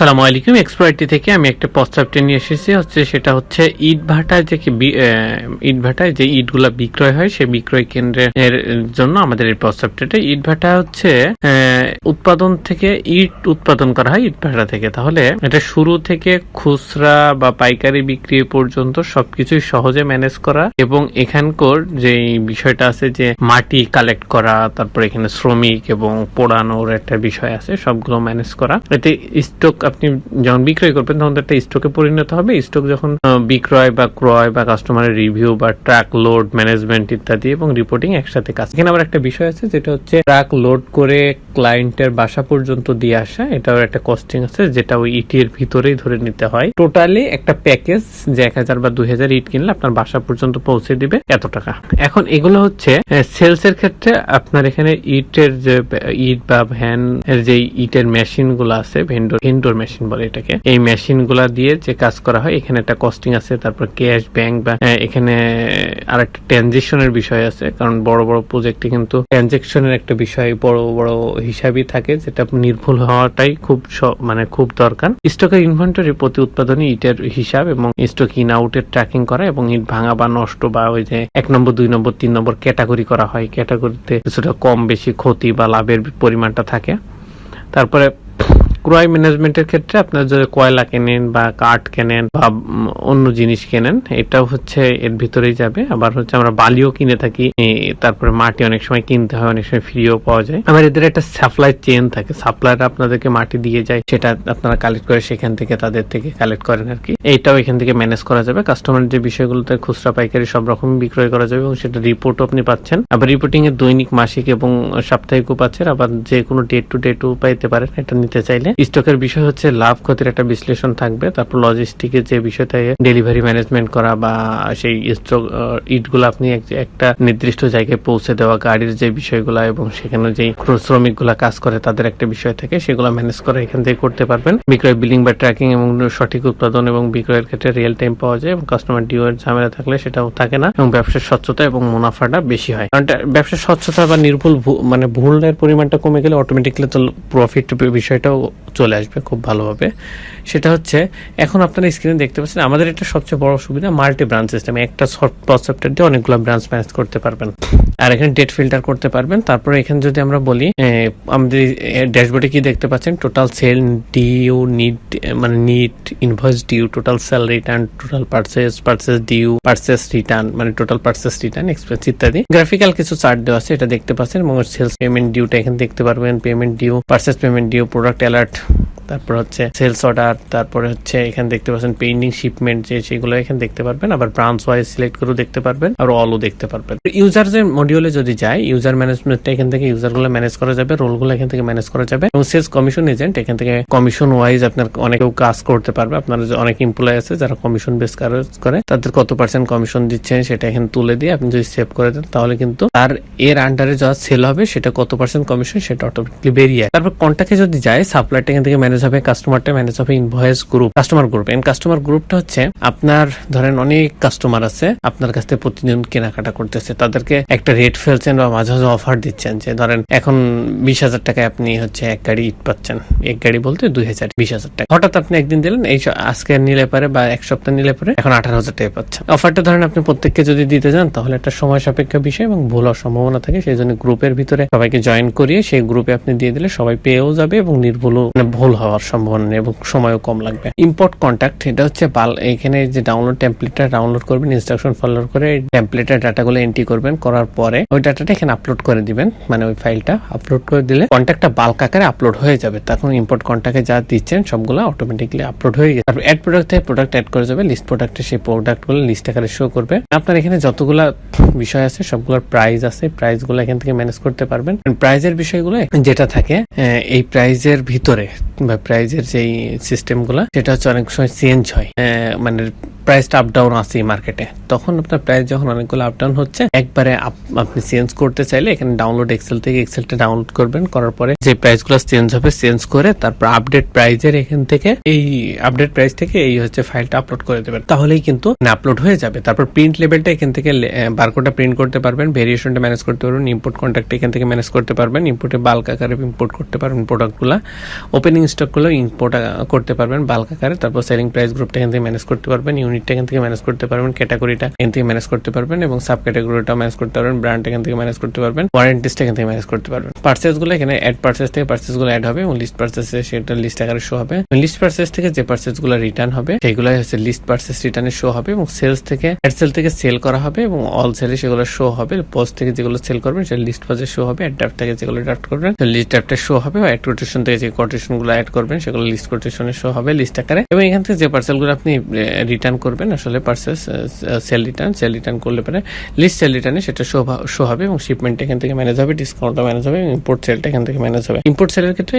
সালামু আলাইকুম এক্সপার্টি থেকে আমি একটা প্রস্তাবটা নিয়ে এসেছি। হচ্ছে সেটা হচ্ছে ইট ভাটায় যে ইট ভাটায় যে ইটগুলা বিক্রয় হয় সেই বিক্রয় কেন্দ্রের জন্য আমাদের এই প্রস্তাবটা ইট ভাটা হচ্ছে উৎপাদন থেকে ইট উৎপাদন করা হয় ইট ভাটা থেকে। তাহলে এটা শুরু থেকে খুচরা বা পাইকারি বিক্রি পর্যন্ত সবকিছুই সহজে ম্যানেজ করা এবং এখানকার যে বিষয়টা আছে যে মাটি কালেক্ট করা, তারপর এখানে শ্রমিক এবং পোড়ানোর একটা বিষয় আছে, সবগুলো ম্যানেজ করা। এতে স্টক আপনি যখন বিক্রয় করবেন, তখন একটা স্টকে পরিণত হবে। স্টক যখন বিক্রয় বা ক্রয় বা কাস্টমারের রিভিউ বা ট্রাক লোড ম্যানেজমেন্ট ইত্যাদি এবং রিপোর্টিং একসাথে কাজ। এখানে আবার একটা বিষয় আছে, যেটা হচ্ছে ট্রাক লোড করে ক্লায়েন্টের বাসা পর্যন্ত দিয়ে আসা, এটাও একটা কস্টিং আছে, যেটা ওই ইটির ভিতরেই ধরে নিতে হয়। টোটালি একটা প্যাকেজ যে এক হাজার বা দুই হাজার ইট কিনলে আপনার বাসা পর্যন্ত পৌঁছে দিবে এত টাকা। এখন এগুলো হচ্ছে সেলস এর ক্ষেত্রে আপনার এখানে ইটের যে, ইট বা ভ্যান যে ইটের মেশিনগুলো আছে ভেন্ডর ভেন্ডর মেশিন বলে এটাকে, এই মেশিনগুলা দিয়ে যে কাজ করা হয়, এখানে একটা কস্টিং আছে, তারপর ক্যাশ ব্যাংক বা এখানে আর একটা ট্রানজেকশনের বিষয় আছে, কারণ বড় বড় প্রজেক্টে কিন্তু ট্রানজেকশনের একটা বিষয়, বড় বড় হিসাবই থাকে, যেটা নির্ভুল হওয়াটাই খুব মানে খুব দরকার। স্টকের ইনভেন্টরি প্রতি উৎপাদনে ইটের হিসাব এবং স্টক ইন আউটের ট্র্যাকিং করা এবং ইট ভাঙা বা নষ্ট বা ওই যে এক নম্বর, দুই নম্বর, তিন নম্বর ক্যাটাগরি করা হয়। ক্যাটাগরিতে কিছুটা কম বেশি ক্ষতি বা লাভের পরিমাণটা থাকে। তারপরে ক্রয় ম্যানেজমেন্টের ক্ষেত্রে আপনার যদি কয়লা কেনেন বা কাঠ কেনেন বা অন্য জিনিস কেনেন, এটাও হচ্ছে এর ভিতরেই যাবে। আবার হচ্ছে আমরা বালিও কিনে থাকি। তারপরে মাটি অনেক সময় কিনতে হয়, অনেক সময় ফ্রিও পাওয়া যায়। আবার এদের একটা সাপ্লাই চেন থাকে। সাপ্লায়ার আপনাদেরকে মাটি দিয়ে যায়, সেটা আপনারা কালেক্ট করে সেখান থেকে তাদের থেকে কালেক্ট করেন আর কি এইটাও এখান থেকে ম্যানেজ করা যাবে। কাস্টমার যে বিষয়গুলোতে খুচরা পাইকারি সব রকম বিক্রয় করা যাবে এবং সেটা রিপোর্টও আপনি পাচ্ছেন। আবার রিপোর্টিং এর দৈনিক, মাসিক এবং সাপ্তাহিকও পাচ্ছেন। আবার যে কোনো ডে টু ডে টু পাইতে পারেন, এটা নিতে চাইলে। স্টকের বিষয় হচ্ছে লাভ ক্ষতির একটা বিশ্লেষণ থাকবে। তারপর লজিস্টিকের যে বিষয়টা ডেলিভারি ম্যানেজমেন্ট করা বা সেই স্টক ইটগুলো আপনি একটা নির্দিষ্ট জায়গায় পৌঁছে দেওয়া, গাড়ির যে বিষয়গুলো এবং সেখানে যেই শ্রমিকগুলা কাজ করে তাদের একটা বিষয় থাকে, সেগুলো ম্যানেজ করে এখান থেকে করতে পারবেন। বিক্রয় বিলিং বা ট্র্যাকিং এবং সঠিক উৎপাদন এবং বিক্রয়ের ক্ষেত্রে রিয়েল টাইম পাওয়া যায় এবং কাস্টমার ডিউ এর ঝামেলা থাকলে সেটাও থাকে না এবং ব্যবসার স্বচ্ছতা এবং মুনাফাটা বেশি হয়। কারণ ব্যবসার স্বচ্ছতা বা নির্ভুল মানে ভুলের পরিমাণটা কমে গেলে অটোমেটিকলি তো প্রফিট বিষয়টাও চলে আসবে খুব ভালোভাবে। সেটা হচ্ছে, এখন আপনারা স্ক্রিনে দেখতে পাচ্ছেন, আমাদের এটা সবচেয়ে বড় সুবিধা মাল্টি ব্রাঞ্চ সিস্টেম একটা সফটওয়্যার দিয়ে অনেকগুলো ব্রাঞ্চ ম্যানেজ করতে পারবেন। আর এখানে ডেট ফিল্টার করতে পারবেন। তারপরে এখানে যদি আমরা বলি আমাদের ড্যাশবোর্ডে কি দেখতে পাচ্ছেন? টোটাল সেল ডিউ নিট মানে net invoice due total sale return total purchase purchase due purchase return মানে টোটাল পার্সেস রিটার্ন এক্সপেন্স ইত্যাদি। গ্রাফিক্যাল কিছু চার্ট দেওয়া আছে, এটা দেখতে পাচ্ছেন। এবং সেলস পেমেন্ট ডিউটা এখানে দেখতে পারবেন। Payment due purchase payment due product alert তারপর হচ্ছে সেলস অর্ডার তারপরে হচ্ছে এখানে দেখতে পাচ্ছেন পেন্ডিং শিপমেন্ট যে সেগুলো এখানে দেখতে পারবেন। আবার ব্রাঞ্চ ওয়াইজ সিলেক্ট করেও দেখতে পারবেন আর অলও দেখতে পারবেন। ইউজার যে মডিউলে যদি যায় ইউজার ম্যানেজমেন্টটা এখান থেকে ইউজারগুলো ম্যানেজ করা যাবে রোলগুলো এখান থেকে ম্যানেজ করা যাবে। এবং সেলস কমিশন এজেন্ট এখান থেকে কমিশন ওয়াইজ আপনার অনেকেও কাজ করতে পারবে। আপনার অনেক এমপ্লয় আছে যারা কমিশন বেস কাজ করে, তাদের কত পার্সেন্ট কমিশন দিচ্ছেন সেটা এখানে তুলে দিয়ে আপনি যদি সেভ করে দেন, তাহলে কিন্তু আর এর আন্ডারে যা সেল হবে, সেটা কত পার্সেন্ট কমিশন সেটা অটোমেটিকলি বেরিয়ে। তারপর কন্টাক্টে যদি যায় সাপ্লাইটা এখান থেকে ম্যানেজ হবে কাস্টমারটা ম্যানেজ হবে invoice group customer group and customer গ্রুপটা হচ্ছে আপনার ধরেন অনেক কাস্টমার আছে, আপনার কাছ থেকে প্রতিদিন কেনাকাটা করতেছে। তাদেরকে একটা রেট ফেলছেন বা মাঝে মাঝে অফার দিচ্ছেন যে, ধরেন এখন বিশ হাজার টাকায় আপনি হচ্ছে এক গাড়ি ইট পাচ্ছেন। এক গাড়ি বলতে দুই হাজার, বিশ হাজার টাকা। হঠাৎ আপনি একদিন দিলেন, এই আজকে নিলে পারে বা এক সপ্তাহ নিলে পারে এখন আঠারো হাজার টাকা পাচ্ছেন। অফারটা ধরেন আপনি প্রত্যেককে যদি দিতে যান, তাহলে একটা সময় সাপেক্ষ বিষয় এবং ভুল হওয়ার সম্ভাবনা থাকে। সেই জন্য গ্রুপের ভিতরে সবাইকে জয়েন করিয়ে সেই গ্রুপে আপনি দিয়ে দিলে সবাই পেয়েও যাবে এবং নির্ভুল মানে ভুল হওয়ার সম্ভাবনা নেই এবং সময়ও কম লাগবে। ইম্পোর্ট কন্ট্যাক্ট এটা হচ্ছে বাল, এখানে যে ডাউনলোড টেমপ্লেটটা ডাউনলোড করবেন ইনস্ট্রাকশন ফলো করে টেমপ্লেটের ডাটাগুলো এন্ট্রি করবেন, করার পরে ওই ডাটাটা এখানে আপলোড করে দিবেন মানে ওই ফাইলটা আপলোড করে দিলে কন্ট্যাক্টটা বাল্ক আকারে আপলোড হয়ে যাবে। তখন ইম্পোর্ট কন্ট্যাক্টে যা দিচ্ছেন, সবগুলো অটোমেটিকলি আপলোড হয়ে যাবে তারপর অ্যাড প্রোডাক্ট থেকে প্রোডাক্ট অ্যাড করে যাবে লিস্ট প্রোডাক্টে সেই প্রোডাক্টগুলো লিস্ট আকারে শো করবে। আপনার এখানে যতগুলা বিষয় আছে, সবগুলোর প্রাইস আছে প্রাইসগুলো এখান থেকে ম্যানেজ করতে পারবেন। প্রাইজের বিষয়গুলো যেটা থাকে এই প্রাইজের ভিতরে প্রাইজের যেই সিস্টেমগুলো সেটা হচ্ছে অনেক সময় চেঞ্জ হয়। মানে প্রাইসটা আপ ডাউন আছে মার্কেটে তখন আপনার প্রাইস যখন অনেকগুলো আপ ডাউন হচ্ছে, একবারে আপ- আপনি চেঞ্জ করতে চাইলে এখানে ডাউনলোড এক্সেল থেকে এক্সেলটা ডাউনলোড করবেন, করার পরে যে প্রাইসগুলো চেঞ্জ হবে চেঞ্জ করে তারপর আপডেট প্রাইজের এখান থেকে এই আপডেট প্রাইস থেকে এই হচ্ছে ফাইলটা আপলোড করে দেবেন। তাহলেই কিন্তু আপলোড হয়ে যাবে। তারপর প্রিন্ট লেভেলটা এখান থেকে বারকোডটা প্রিন্ট করতে পারবেন ভেরিয়েশনটা ম্যানেজ করতে পারবেন ইম্পোর্ট কন্ট্যাক্ট এখান থেকে ম্যানেজ করতে পারবেন ইম্পোর্টে বাল্ক আকারে ইম্পোর্ট করতে পারবেন প্রোডাক্টগুলো ওপেনিং স্টকগুলো ইম্পোর্ট করতে পারবেন বাল্ক আকারে, তারপর সেলিং প্রাইস গ্রুপটা এখান থেকে ম্যানেজ করতে পারবেন ইউনিটটা এখান থেকে ম্যানেজ করতে পারবেন ক্যাটাগরিটা এখান থেকে ম্যানেজ করতে পারবেন এবং সাব ক্যাটাগরিটা ম্যানেজ করতে পারবেন ব্র্যান্ড এখান থেকে ম্যানেজ করতে পারবেন ওয়ারেন্টিসটা এখান থেকে ম্যানেজ করতে পারবেন। পার্সেসগুলো এখানে অ্যাড পার্সেস থেকে পার্সেসগুলো অ্যাড হবে এবং লিস্ট পার্সেস সেটা লিস্ট আকারে শো হবে। লিস্ট পার্সেস থেকে যে পার্সেসগুলো রিটার্ন হবে সেগুলাই হচ্ছে লিস্ট পার্সেস রিটার্নে শো হবে এবং সেলস থেকে অ্যাড সেল থেকে সেল করা হবে এবং অল সেলে সেগুলো শো হবে। পোস্ট থেকে যেগুলো সেল করবেন, সেটা লিস্ট পার্সেস শো হবে অ্যাড ড্রাফট থেকে যেগুলো ড্রাফট করবেন লিস্ট ড্রাফটে শো হবে অ্যাড কোটেশন থেকে যে কোটেশনগুলো অ্যাড করবেন, সেগুলো লিস্ট কোটেশনে শো হবে লিস্ট আকারে। এবং এখান থেকে যে পার্সেলগুলো আপনি রিটার্ন করবেন আসলে purchase sale return sale return করলে পরে লিস্ট সেল রিটার্নে সেটা শো শো হবে এবং শিপমেন্ট এখান থেকে ম্যানেজ হবে ডিসকাউন্টটা ম্যানেজ হবে ইম্পোর্ট সেলটা এখান থেকে ম্যানেজ হবে। ইম্পোর্ট সেলের ক্ষেত্রে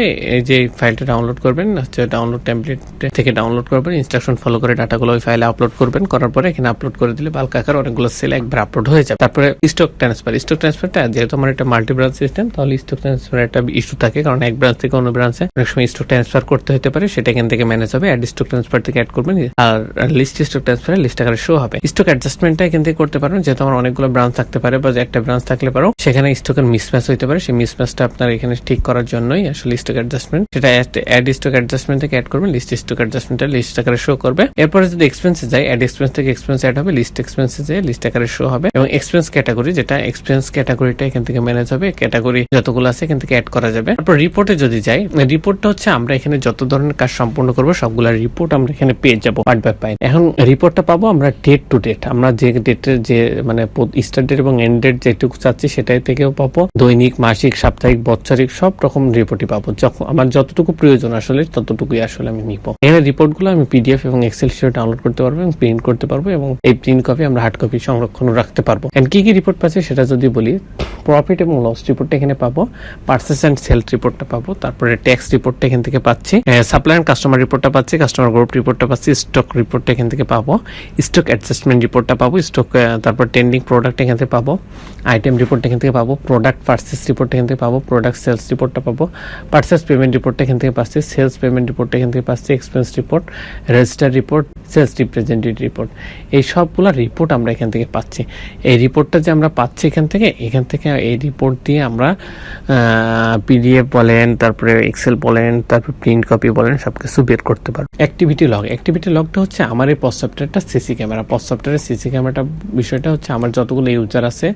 যে ফাইলটা ডাউনলোড করবেন, হচ্ছে ডাউনলোড টেমপ্লেট থেকে ডাউনলোড করবেন ইনস্ট্রাকশন ফলো করে ডাটাগুলো ওই ফাইলে আপলোড করবেন, করার পরে এখানে আপলোড করে দিলে বাল্ক আকার অনেকগুলো সেল একবার আপলোড হয়ে যাবে। তারপরে স্টক ট্রান্সফার স্টক ট্রান্সফারটা যেহেতু আমার একটা মাল্টি ব্রাঞ্চ সিস্টেম তাহলে স্টক ট্রান্সফার একটা ইস্যু থাকে, কারণ এক ব্রাঞ্চ থেকে অন্য ব্রাঞ্চে অনেক সময় স্টক ট্রান্সফার করতে হতে পারে, সেটা এখান থেকে ম্যানেজ হবে অ্যাড স্টক ট্রান্সফার থেকে অ্যাড করবেন, আর লিস্ট ট্রান্সফারে লিস্ট আকারে শো হবে। স্টক অ্যাডজাস্টমেন্টটা এখান থেকে করতে পারেন যেহেতু আমার অনেকগুলো ব্রাঞ্চ থাকতে পারে, বা একটা ব্রাঞ্চ থাকলে পারো, সেখানে স্টকের মিসম্যাচ হতে পারে। সেই মিসম্যাচটা আপনার এখানে ঠিক করার জন্যই আসলে স্টক অ্যাডজাস্টমেন্ট সেটা অ্যাড স্টক অ্যাডজাস্টমেন্ট থেকে অ্যাড করবেন লিস্ট স্টক অ্যাডজাস্টমেন্টটা লিস্ট আকারে শো করবে। এরপরে যদি এক্সপেন্সে যায় অ্যাড এক্সপেন্স থেকে এক্সপেন্স অ্যাড হবে লিস্ট এক্সপেন্সে যায় লিস্ট আকারে শো হবে। এবং এক্সপেন্স ক্যাটাগরি যেটা এক্সপেন্স ক্যাটাগরিটা এখান থেকে ম্যানেজ হবে ক্যাটাগরি যতগুলো আছে এখান থেকে অ্যাড করা যাবে। তারপর রিপোর্টে যদি যাই রিপোর্টটা হচ্ছে আমরা এখানে যত ধরনের কাজ সম্পূর্ণ করব, সবগুলা রিপোর্ট আমরা এখানে পেয়ে যাব। পার্ট বাই পার্ট এখন রিপোর্টটা পাবো, আমরা ডেট টু ডেট আমরা যে ডেটের যে মানে স্টার্ট ডেট এবং এন্ড ডেট যেটুকু চাচ্ছি সেটাই থেকেও পাবো। দৈনিক, মাসিক, সাপ্তাহিক, বৎসরিক সব রকম রিপোর্টই পাবো। যখন, আমার যতটুকু প্রয়োজন আসলে, ততটুকুই আসলে আমি নিবো। এখানে রিপোর্টগুলো আমি পিডিএফ এবং এক্সেল শিটে ডাউনলোড করতে পারব এবং প্রিন্ট করতে পারব এবং এই প্রিন্ট কপি আমরা হার্ড কপি সংরক্ষণ রাখতে পারব। এন্ড কি কি রিপোর্ট পাচ্ছি সেটা যদি বলি প্রফিট এবং লস রিপোর্টটা এখানে পাবো পার্সেস অ্যান্ড সেল রিপোর্টটা পাবো, তারপরে ট্যাক্স রিপোর্টটা এখান থেকে পাচ্ছি সাপ্লাই অ্যান্ড কাস্টমার রিপোর্টটা পাচ্ছি কাস্টমার গ্রুপ রিপোর্টটা পাচ্ছি স্টক রিপোর্টটা এখান থেকে পাবো স্টক অ্যাডজাস্টমেন্ট রিপোর্টটা পাবো স্টক তারপর ট্রেন্ডিং প্রোডাক্ট এখান থেকে পাবো আইটেম রিপোর্ট এখান থেকে পাবো প্রোডাক্ট পার্সেস রিপোর্ট এখান থেকে পাবো প্রোডাক্ট সেলস রিপোর্টটা পাবো পার্সেস পেমেন্ট রিপোর্টটা এখান থেকে পাচ্ছি সেলস পেমেন্ট রিপোর্টটা এখান থেকে পাচ্ছি expense report register report sales representative report এই সবগুলো রিপোর্ট আমরা এখান থেকে পাচ্ছি। এই রিপোর্টটা যে আমরা পাচ্ছি এখান থেকে এখান থেকে এই রিপোর্ট দিয়ে আমরা পিডিএফ বলেন, তারপরে এক্সেল বলেন, তারপর প্রিন্ট কপি বলেন, সবকিছু বের করতে পারব। অ্যাক্টিভিটি লগ অ্যাক্টিভিটি লগটা হচ্ছে আমার এই সফটওয়্যারটা সিসি ক্যামেরা পস সফটওয়্যারের সিসি ক্যামেরাটা বিষয়টা হচ্ছে আমার যতগুলো ইউজার আছে,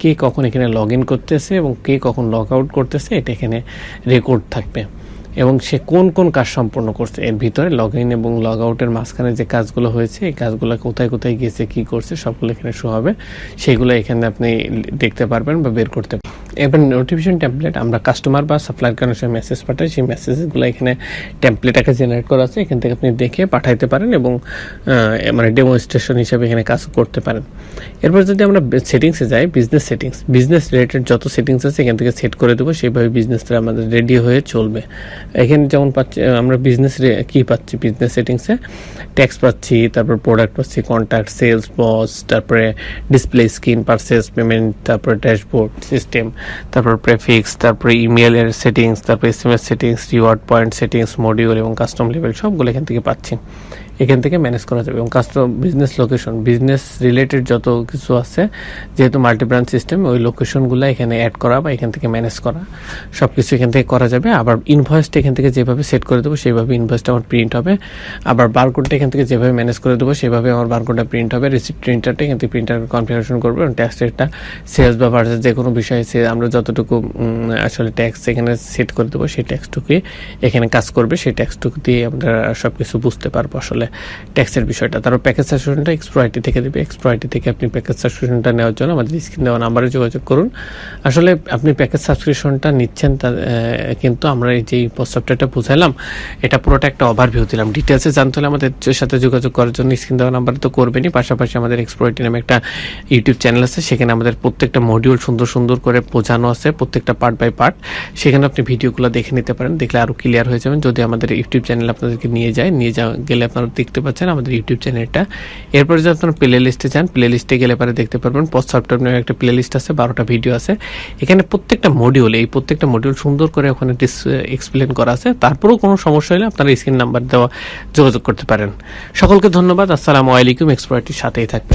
কে কখন এখানে লগ ইন করতেছে এবং কে কখন লগ আউট করতেছে, এটা এখানে রেকর্ড থাকবে। এবং সে কোন কোন কাজ সম্পন্ন করছে, এর ভিতরে লগ ইন এবং লগ আউটের মাঝখানে যে কাজগুলো হয়েছে, এই কাজগুলো কোথায় কোথায় গিয়েছে, কি করছে, সবগুলো এখানে শো হবে। সেগুলো এখানে আপনি দেখতে পারবেন বা বের করতে পারবেন। এবার নোটিফিকেশন টেমপ্লেট আমরা কাস্টমার বা সাপ্লায়ার কানেকশন মেসেজ পাঠাই, সেই মেসেজগুলো এখানে টেমপ্লেট আকারে জেনারেট করা আছে। এখান থেকে আপনি দেখে পাঠাইতে পারেন এবং মানে ডেমনস্ট্রেশন হিসেবে এখানে কাজ করতে পারেন। এরপর যদি আমরা সেটিংসে যাই বিজনেস সেটিংস বিজনেস রিলেটেড যত সেটিংস আছে এখান থেকে সেট করে দেবো, সেইভাবে বিজনেসটা আমাদের রেডি হয়ে চলবে। এখানে যেমন পাচ্ছি আমরা বিজনেস কী পাচ্ছি বিজনেস সেটিংসে ট্যাক্স পাচ্ছি, তারপর প্রোডাক্ট পাচ্ছি কন্ট্যাক্ট সেলস বস তারপরে ডিসপ্লে স্ক্রিন পারচেস পেমেন্ট তারপরে ড্যাশবোর্ড সিস্টেম তারপর প্রেফিক্স তারপরে ইমেলের সেটিংস তারপর S M S settings reward point settings module এবং কাস্টম লেভেল সবগুলো এখান থেকে পাচ্ছি। এখান থেকে ম্যানেজ করা যাবে। এবং custom business location business related যত কিছু আছে, যেহেতু মাল্টি ব্রাঞ্চ সিস্টেম ওই লোকেশনগুলো এখানে অ্যাড করা বা এখান থেকে ম্যানেজ করা সব কিছু এখান থেকে করা যাবে। আবার ইনভয়েসটা এখান থেকে যেভাবে সেট করে দেবো, সেইভাবে ইনভয়েসটা আমার প্রিন্ট হবে। আবার বারকোডটা এখান থেকে যেভাবে ম্যানেজ করে দেবো সেভাবে আমার বারকোডটা প্রিন্ট হবে। রিসিপ্ট প্রিন্টারটা এখান থেকে প্রিন্টার কনফিগারেশন করবে এবং ট্যাক্স রেটটা সেলস বা ভার্সেস যে কোনো বিষয়ে সে আমরা যতটুকু আসলে ট্যাক্স এখানে সেট করে দেবো, সেই ট্যাক্সটুকুই এখানে কাজ করবে। সেই ট্যাক্সটুকু দিয়ে আমরা সব কিছু বুঝতে পারব আসলে। ট্যাক্সের বিষয়টা, তারপর প্যাকেজ সাবস্ক্রিপশনটা এক্সপ্রো আইটি থেকে দেবে। এক্সপ্রো আইটি থেকে আপনি প্যাকেজ সাবস্ক্রিপশনটা নেওয়ার জন্য আমাদের স্ক্রিন দেওয়া নাম্বারে যোগাযোগ করুন। আসলে আপনি প্যাকেজ সাবস্ক্রিপশনটা নিচ্ছেন কিন্তু আমরা এই যে সফটওয়্যারটা বুঝাইলাম এটা পুরোটা একটা ওভারভিউ দিলাম। ডিটেলসে জানতে হলে আমাদের সাথে যোগাযোগ করার জন্য স্ক্রিন দেওয়া নাম্বারে তো করবেনই। পাশাপাশি আমাদের এক্সপ্রো আইটি নামে একটা ইউটিউব চ্যানেল আছে, সেখানে আমাদের প্রত্যেকটা মডিউল সুন্দর সুন্দর করে বোঝানো আছে, প্রত্যেকটা পার্ট বাই পার্ট সেখানে আপনি ভিডিওগুলো দেখে নিতে পারেন, দেখলে আরও ক্লিয়ার হয়ে যাবেন। যদি আমাদের ইউটিউব চ্যানেল আপনাদেরকে নিয়ে যায়, নিয়ে যাওয়া গেলে আপনারা দেখতে পাচ্ছেন আমাদের ইউটিউব চ্যানেলটা এরপর যদি আপনারা প্লে লিস্টে যান প্লে লিস্টে গেলে পরে দেখতে পারবেন পোস্ট সফটওয়্যার নামে একটা প্লে লিস্ট আছে, বারোটা ভিডিও আছে। এখানে প্রত্যেকটা মডিউল এই প্রত্যেকটা মডিউল সুন্দর করে ওখানে এক্সপ্লেন করা আছে। তারপরেও কোনো সমস্যা হলে আপনারা স্ক্রিন নাম্বার দেওয়া যোগাযোগ করতে পারেন। সকলকে ধন্যবাদ। আসসালামু আলাইকুম। এক্সপার্টির সাথেই থাকবেন।